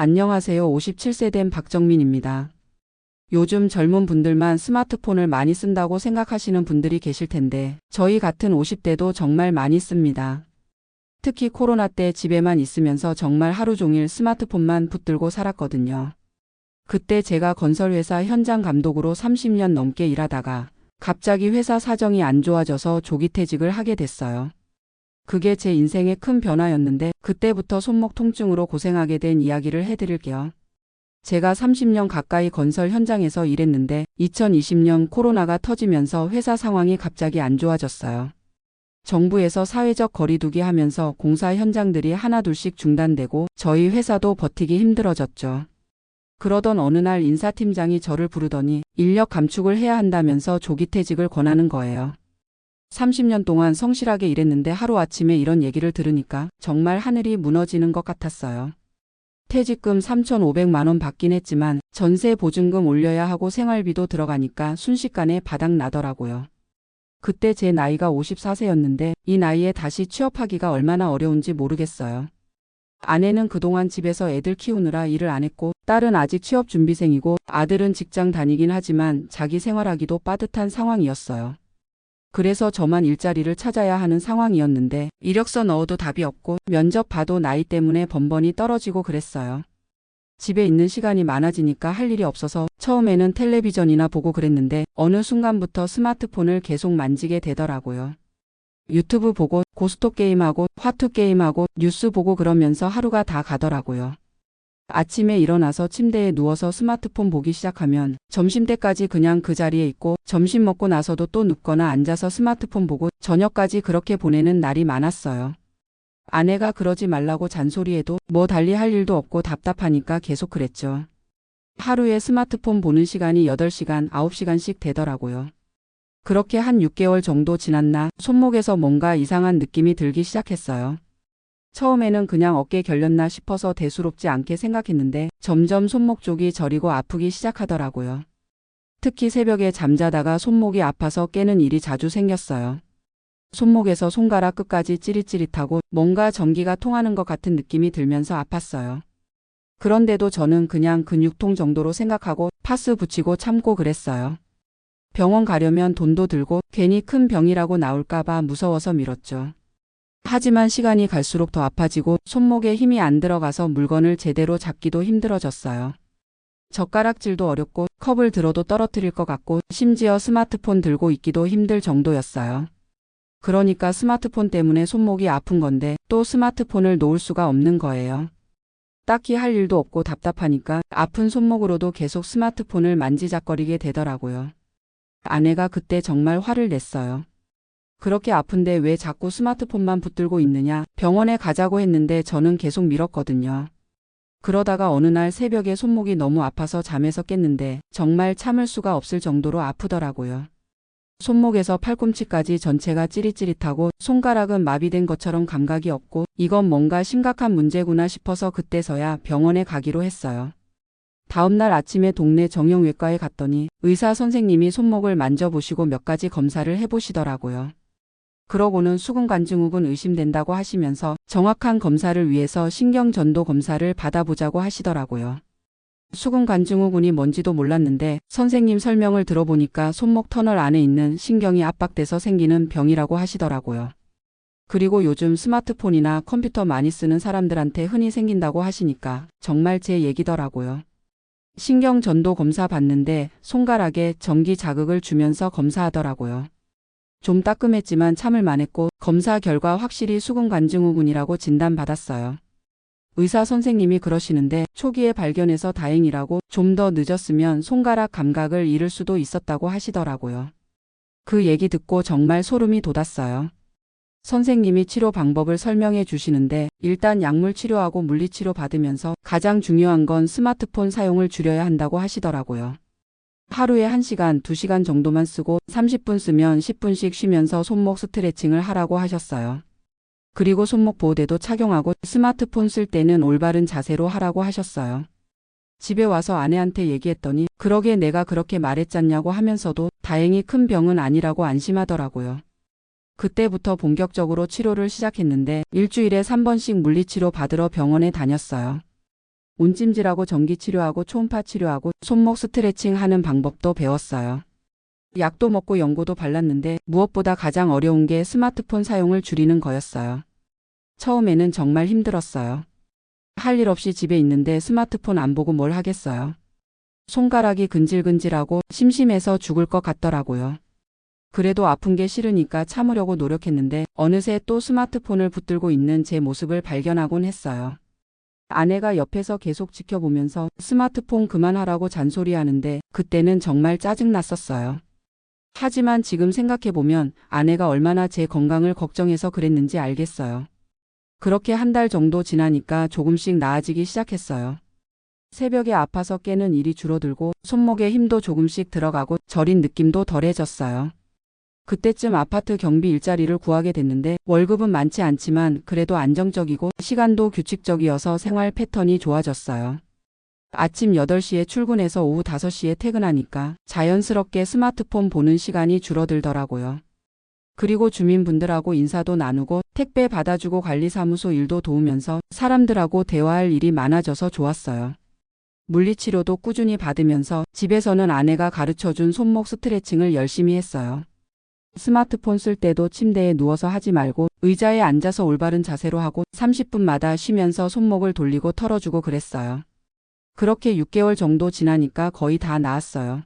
안녕하세요. 57세 된 박정민입니다. 요즘 젊은 분들만 스마트폰을 많이 쓴다고 생각하시는 분들이 계실 텐데, 저희 같은 50대도 정말 많이 씁니다. 특히 코로나 때 집에만 있으면서 정말 하루 종일 스마트폰만 붙들고 살았거든요. 그때 제가 건설회사 현장 감독으로 30년 넘게 일하다가 갑자기 회사 사정이 안 좋아져서 조기 퇴직을 하게 됐어요. 그게 제 인생의 큰 변화였는데 그때부터 손목 통증으로 고생하게 된 이야기를 해드릴게요. 제가 30년 가까이 건설 현장에서 일했는데 2020년 코로나가 터지면서 회사 상황이 갑자기 안 좋아졌어요. 정부에서 사회적 거리두기 하면서 공사 현장들이 하나둘씩 중단되고 저희 회사도 버티기 힘들어졌죠. 그러던 어느 날 인사팀장이 저를 부르더니 인력 감축을 해야 한다면서 조기 퇴직을 권하는 거예요. 30년 동안 성실하게 일했는데 하루아침에 이런 얘기를 들으니까 정말 하늘이 무너지는 것 같았어요. 퇴직금 3,500만 원 받긴 했지만 전세 보증금 올려야 하고 생활비도 들어가니까 순식간에 바닥 나더라고요. 그때 제 나이가 54세였는데 이 나이에 다시 취업하기가 얼마나 어려운지 모르겠어요. 아내는 그동안 집에서 애들 키우느라 일을 안 했고 딸은 아직 취업 준비생이고 아들은 직장 다니긴 하지만 자기 생활하기도 빠듯한 상황이었어요. 그래서 저만 일자리를 찾아야 하는 상황이었는데 이력서 넣어도 답이 없고 면접 봐도 나이 때문에 번번이 떨어지고 그랬어요. 집에 있는 시간이 많아지니까 할 일이 없어서 처음에는 텔레비전이나 보고 그랬는데 어느 순간부터 스마트폰을 계속 만지게 되더라고요. 유튜브 보고 고스톱 게임하고 화투 게임하고 뉴스 보고 그러면서 하루가 다 가더라고요. 아침에 일어나서 침대에 누워서 스마트폰 보기 시작하면 점심 때까지 그냥 그 자리에 있고 점심 먹고 나서도 또 눕거나 앉아서 스마트폰 보고 저녁까지 그렇게 보내는 날이 많았어요. 아내가 그러지 말라고 잔소리해도 뭐 달리 할 일도 없고 답답하니까 계속 그랬죠. 하루에 스마트폰 보는 시간이 8시간, 9시간씩 되더라고요. 그렇게 한 6개월 정도 지났나 손목에서 뭔가 이상한 느낌이 들기 시작했어요. 처음에는 그냥 어깨 결렸나 싶어서 대수롭지 않게 생각했는데 점점 손목 쪽이 저리고 아프기 시작하더라고요. 특히 새벽에 잠자다가 손목이 아파서 깨는 일이 자주 생겼어요. 손목에서 손가락 끝까지 찌릿찌릿하고 뭔가 전기가 통하는 것 같은 느낌이 들면서 아팠어요. 그런데도 저는 그냥 근육통 정도로 생각하고 파스 붙이고 참고 그랬어요. 병원 가려면 돈도 들고 괜히 큰 병이라고 나올까봐 무서워서 미뤘죠. 하지만 시간이 갈수록 더 아파지고 손목에 힘이 안 들어가서 물건을 제대로 잡기도 힘들어졌어요. 젓가락질도 어렵고 컵을 들어도 떨어뜨릴 것 같고 심지어 스마트폰 들고 있기도 힘들 정도였어요. 그러니까 스마트폰 때문에 손목이 아픈 건데 또 스마트폰을 놓을 수가 없는 거예요. 딱히 할 일도 없고 답답하니까 아픈 손목으로도 계속 스마트폰을 만지작거리게 되더라고요. 아내가 그때 정말 화를 냈어요. 그렇게 아픈데 왜 자꾸 스마트폰만 붙들고 있느냐 병원에 가자고 했는데 저는 계속 미뤘거든요. 그러다가 어느 날 새벽에 손목이 너무 아파서 잠에서 깼는데 정말 참을 수가 없을 정도로 아프더라고요. 손목에서 팔꿈치까지 전체가 찌릿찌릿하고 손가락은 마비된 것처럼 감각이 없고 이건 뭔가 심각한 문제구나 싶어서 그때서야 병원에 가기로 했어요. 다음날 아침에 동네 정형외과에 갔더니 의사 선생님이 손목을 만져보시고 몇 가지 검사를 해보시더라고요. 그러고는 수근관증후군 의심된다고 하시면서 정확한 검사를 위해서 신경전도 검사를 받아보자고 하시더라고요. 수근관증후군이 뭔지도 몰랐는데 선생님 설명을 들어보니까 손목 터널 안에 있는 신경이 압박돼서 생기는 병이라고 하시더라고요. 그리고 요즘 스마트폰이나 컴퓨터 많이 쓰는 사람들한테 흔히 생긴다고 하시니까 정말 제 얘기더라고요. 신경 전도 검사 받는데 손가락에 전기 자극을 주면서 검사하더라고요. 좀 따끔했지만 참을 만했고 검사 결과 확실히 수근관증후군이라고 진단받았어요. 의사 선생님이 그러시는데 초기에 발견해서 다행이라고 좀 더 늦었으면 손가락 감각을 잃을 수도 있었다고 하시더라고요. 그 얘기 듣고 정말 소름이 돋았어요. 선생님이 치료 방법을 설명해 주시는데 일단 약물 치료하고 물리치료 받으면서 가장 중요한 건 스마트폰 사용을 줄여야 한다고 하시더라고요. 하루에 1시간, 2시간 정도만 쓰고 30분 쓰면 10분씩 쉬면서 손목 스트레칭을 하라고 하셨어요. 그리고 손목 보호대도 착용하고 스마트폰 쓸 때는 올바른 자세로 하라고 하셨어요. 집에 와서 아내한테 얘기했더니 그러게 내가 그렇게 말했잖냐고 하면서도 다행히 큰 병은 아니라고 안심하더라고요. 그때부터 본격적으로 치료를 시작했는데 일주일에 3번씩 물리치료 받으러 병원에 다녔어요. 온찜질하고 전기 치료하고 초음파 치료하고 손목 스트레칭 하는 방법도 배웠어요. 약도 먹고 연고도 발랐는데 무엇보다 가장 어려운 게 스마트폰 사용을 줄이는 거였어요. 처음에는 정말 힘들었어요. 할 일 없이 집에 있는데 스마트폰 안 보고 뭘 하겠어요. 손가락이 근질근질하고 심심해서 죽을 것 같더라고요. 그래도 아픈 게 싫으니까 참으려고 노력했는데 어느새 또 스마트폰을 붙들고 있는 제 모습을 발견하곤 했어요. 아내가 옆에서 계속 지켜보면서 스마트폰 그만하라고 잔소리하는데 그때는 정말 짜증났었어요. 하지만 지금 생각해보면 아내가 얼마나 제 건강을 걱정해서 그랬는지 알겠어요. 그렇게 한 달 정도 지나니까 조금씩 나아지기 시작했어요. 새벽에 아파서 깨는 일이 줄어들고 손목에 힘도 조금씩 들어가고 저린 느낌도 덜해졌어요. 그때쯤 아파트 경비 일자리를 구하게 됐는데 월급은 많지 않지만 그래도 안정적이고 시간도 규칙적이어서 생활 패턴이 좋아졌어요. 아침 8시에 출근해서 오후 5시에 퇴근하니까 자연스럽게 스마트폰 보는 시간이 줄어들더라고요. 그리고 주민분들하고 인사도 나누고 택배 받아주고 관리사무소 일도 도우면서 사람들하고 대화할 일이 많아져서 좋았어요. 물리치료도 꾸준히 받으면서 집에서는 아내가 가르쳐준 손목 스트레칭을 열심히 했어요. 스마트폰 쓸 때도 침대에 누워서 하지 말고 의자에 앉아서 올바른 자세로 하고 30분마다 쉬면서 손목을 돌리고 털어주고 그랬어요. 그렇게 6개월 정도 지나니까 거의 다 나았어요.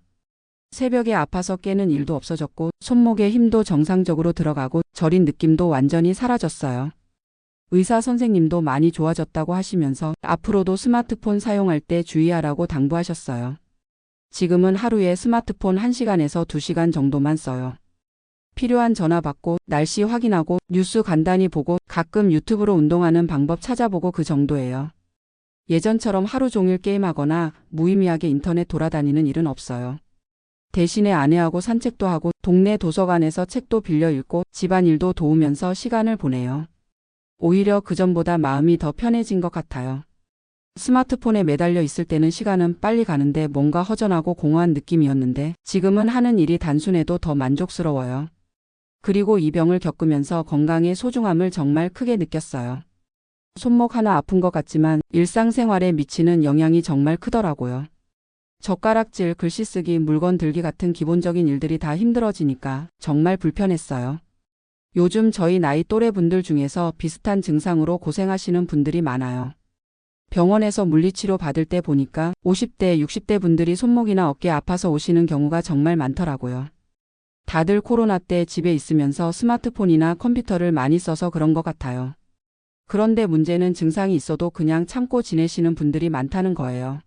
새벽에 아파서 깨는 일도 없어졌고 손목에 힘도 정상적으로 들어가고 저린 느낌도 완전히 사라졌어요. 의사 선생님도 많이 좋아졌다고 하시면서 앞으로도 스마트폰 사용할 때 주의하라고 당부하셨어요. 지금은 하루에 스마트폰 1시간에서 2시간 정도만 써요. 필요한 전화 받고 날씨 확인하고 뉴스 간단히 보고 가끔 유튜브로 운동하는 방법 찾아보고 그 정도예요. 예전처럼 하루 종일 게임하거나 무의미하게 인터넷 돌아다니는 일은 없어요. 대신에 아내하고 산책도 하고 동네 도서관에서 책도 빌려 읽고 집안일도 도우면서 시간을 보내요. 오히려 그전보다 마음이 더 편해진 것 같아요. 스마트폰에 매달려 있을 때는 시간은 빨리 가는데 뭔가 허전하고 공허한 느낌이었는데 지금은 하는 일이 단순해도 더 만족스러워요. 그리고 이 병을 겪으면서 건강의 소중함을 정말 크게 느꼈어요. 손목 하나 아픈 것 같지만 일상생활에 미치는 영향이 정말 크더라고요. 젓가락질, 글씨 쓰기, 물건 들기 같은 기본적인 일들이 다 힘들어지니까 정말 불편했어요. 요즘 저희 나이 또래 분들 중에서 비슷한 증상으로 고생하시는 분들이 많아요. 병원에서 물리치료 받을 때 보니까 50대, 60대 분들이 손목이나 어깨 아파서 오시는 경우가 정말 많더라고요. 다들 코로나 때 집에 있으면서 스마트폰이나 컴퓨터를 많이 써서 그런 것 같아요. 그런데 문제는 증상이 있어도 그냥 참고 지내시는 분들이 많다는 거예요.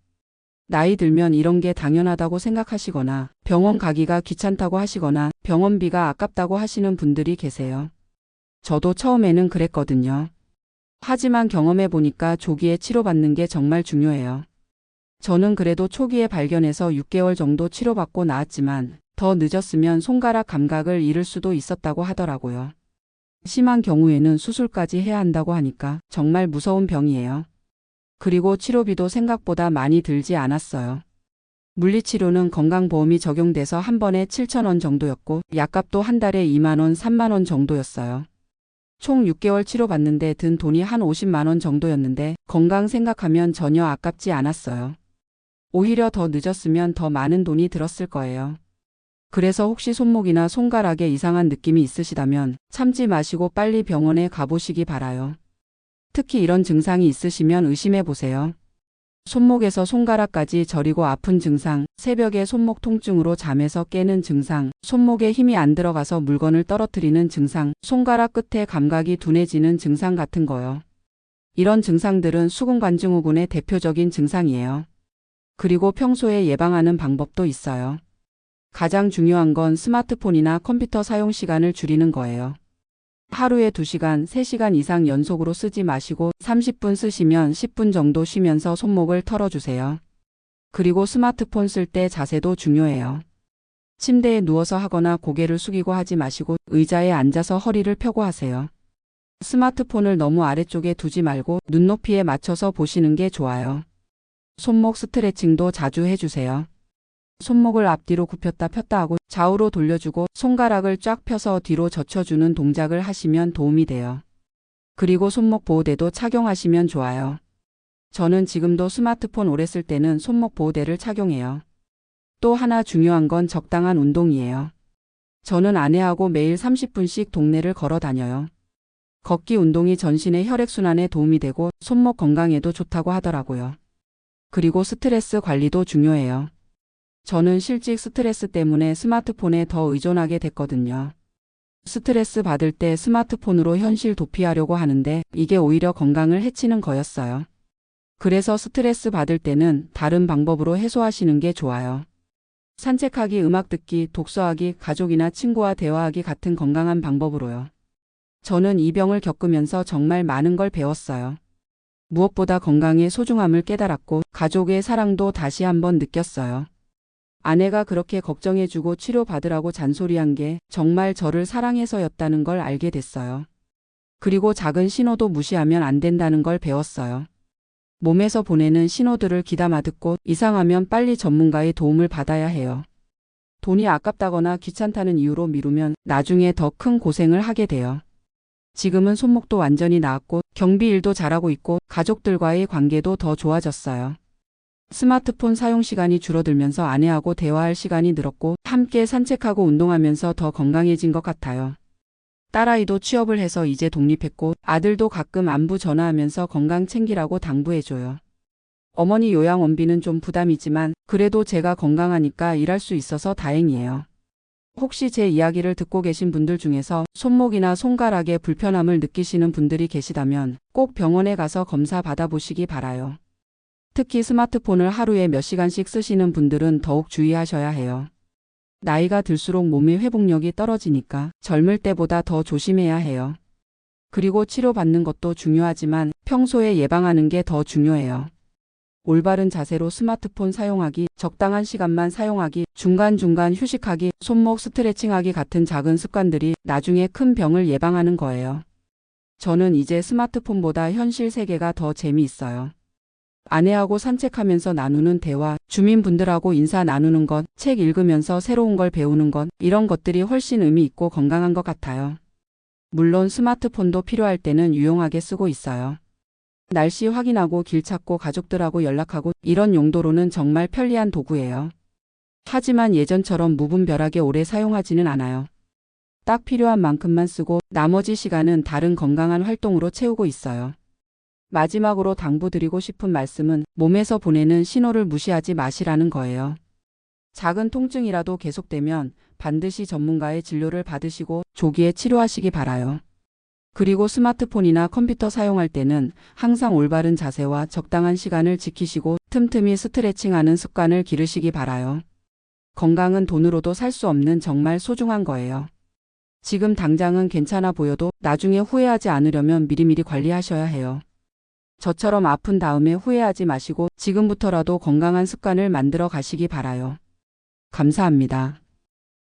나이 들면 이런 게 당연하다고 생각하시거나 병원 가기가 귀찮다고 하시거나 병원비가 아깝다고 하시는 분들이 계세요. 저도 처음에는 그랬거든요. 하지만 경험해 보니까 조기에 치료받는 게 정말 중요해요. 저는 그래도 초기에 발견해서 6개월 정도 치료받고 나았지만 더 늦었으면 손가락 감각을 잃을 수도 있었다고 하더라고요. 심한 경우에는 수술까지 해야 한다고 하니까 정말 무서운 병이에요. 그리고 치료비도 생각보다 많이 들지 않았어요. 물리치료는 건강보험이 적용돼서 한 번에 7천원 정도였고 약값도 한 달에 2만원, 3만원 정도였어요. 총 6개월 치료받는데 든 돈이 한 50만원 정도였는데 건강 생각하면 전혀 아깝지 않았어요. 오히려 더 늦었으면 더 많은 돈이 들었을 거예요. 그래서 혹시 손목이나 손가락에 이상한 느낌이 있으시다면 참지 마시고 빨리 병원에 가보시기 바라요. 특히 이런 증상이 있으시면 의심해 보세요. 손목에서 손가락까지 저리고 아픈 증상, 새벽에 손목 통증으로 잠에서 깨는 증상, 손목에 힘이 안 들어가서 물건을 떨어뜨리는 증상, 손가락 끝에 감각이 둔해지는 증상 같은 거요. 이런 증상들은 수근관증후군의 대표적인 증상이에요. 그리고 평소에 예방하는 방법도 있어요. 가장 중요한 건 스마트폰이나 컴퓨터 사용 시간을 줄이는 거예요. 하루에 2시간, 3시간 이상 연속으로 쓰지 마시고 30분 쓰시면 10분 정도 쉬면서 손목을 털어주세요. 그리고 스마트폰 쓸 때 자세도 중요해요. 침대에 누워서 하거나 고개를 숙이고 하지 마시고 의자에 앉아서 허리를 펴고 하세요. 스마트폰을 너무 아래쪽에 두지 말고 눈높이에 맞춰서 보시는 게 좋아요. 손목 스트레칭도 자주 해주세요. 손목을 앞뒤로 굽혔다 폈다 하고 좌우로 돌려주고 손가락을 쫙 펴서 뒤로 젖혀주는 동작을 하시면 도움이 돼요. 그리고 손목 보호대도 착용하시면 좋아요. 저는 지금도 스마트폰 오래 쓸 때는 손목 보호대를 착용해요. 또 하나 중요한 건 적당한 운동이에요. 저는 아내하고 매일 30분씩 동네를 걸어 다녀요. 걷기 운동이 전신의 혈액순환에 도움이 되고 손목 건강에도 좋다고 하더라고요. 그리고 스트레스 관리도 중요해요. 저는 실직 스트레스 때문에 스마트폰에 더 의존하게 됐거든요. 스트레스 받을 때 스마트폰으로 현실 도피하려고 하는데 이게 오히려 건강을 해치는 거였어요. 그래서 스트레스 받을 때는 다른 방법으로 해소하시는 게 좋아요. 산책하기, 음악 듣기, 독서하기, 가족이나 친구와 대화하기 같은 건강한 방법으로요. 저는 이 병을 겪으면서 정말 많은 걸 배웠어요. 무엇보다 건강의 소중함을 깨달았고 가족의 사랑도 다시 한번 느꼈어요. 아내가 그렇게 걱정해주고 치료받으라고 잔소리한 게 정말 저를 사랑해서였다는 걸 알게 됐어요. 그리고 작은 신호도 무시하면 안 된다는 걸 배웠어요. 몸에서 보내는 신호들을 귀담아 듣고 이상하면 빨리 전문가의 도움을 받아야 해요. 돈이 아깝다거나 귀찮다는 이유로 미루면 나중에 더 큰 고생을 하게 돼요. 지금은 손목도 완전히 나았고 경비 일도 잘하고 있고 가족들과의 관계도 더 좋아졌어요. 스마트폰 사용 시간이 줄어들면서 아내하고 대화할 시간이 늘었고 함께 산책하고 운동하면서 더 건강해진 것 같아요. 딸아이도 취업을 해서 이제 독립했고 아들도 가끔 안부 전화하면서 건강 챙기라고 당부해줘요. 어머니 요양원비는 좀 부담이지만 그래도 제가 건강하니까 일할 수 있어서 다행이에요. 혹시 제 이야기를 듣고 계신 분들 중에서 손목이나 손가락에 불편함을 느끼시는 분들이 계시다면 꼭 병원에 가서 검사 받아보시기 바라요. 특히 스마트폰을 하루에 몇 시간씩 쓰시는 분들은 더욱 주의하셔야 해요. 나이가 들수록 몸의 회복력이 떨어지니까 젊을 때보다 더 조심해야 해요. 그리고 치료받는 것도 중요하지만 평소에 예방하는 게 더 중요해요. 올바른 자세로 스마트폰 사용하기, 적당한 시간만 사용하기, 중간중간 휴식하기, 손목 스트레칭하기 같은 작은 습관들이 나중에 큰 병을 예방하는 거예요. 저는 이제 스마트폰보다 현실 세계가 더 재미있어요. 아내하고 산책하면서 나누는 대화, 주민분들하고 인사 나누는 것, 책 읽으면서 새로운 걸 배우는 것, 이런 것들이 훨씬 의미 있고 건강한 것 같아요. 물론 스마트폰도 필요할 때는 유용하게 쓰고 있어요. 날씨 확인하고 길 찾고 가족들하고 연락하고 이런 용도로는 정말 편리한 도구예요. 하지만 예전처럼 무분별하게 오래 사용하지는 않아요. 딱 필요한 만큼만 쓰고 나머지 시간은 다른 건강한 활동으로 채우고 있어요. 마지막으로 당부드리고 싶은 말씀은 몸에서 보내는 신호를 무시하지 마시라는 거예요. 작은 통증이라도 계속되면 반드시 전문가의 진료를 받으시고 조기에 치료하시기 바라요. 그리고 스마트폰이나 컴퓨터 사용할 때는 항상 올바른 자세와 적당한 시간을 지키시고 틈틈이 스트레칭하는 습관을 기르시기 바라요. 건강은 돈으로도 살 수 없는 정말 소중한 거예요. 지금 당장은 괜찮아 보여도 나중에 후회하지 않으려면 미리미리 관리하셔야 해요. 저처럼 아픈 다음에 후회하지 마시고 지금부터라도 건강한 습관을 만들어 가시기 바라요. 감사합니다.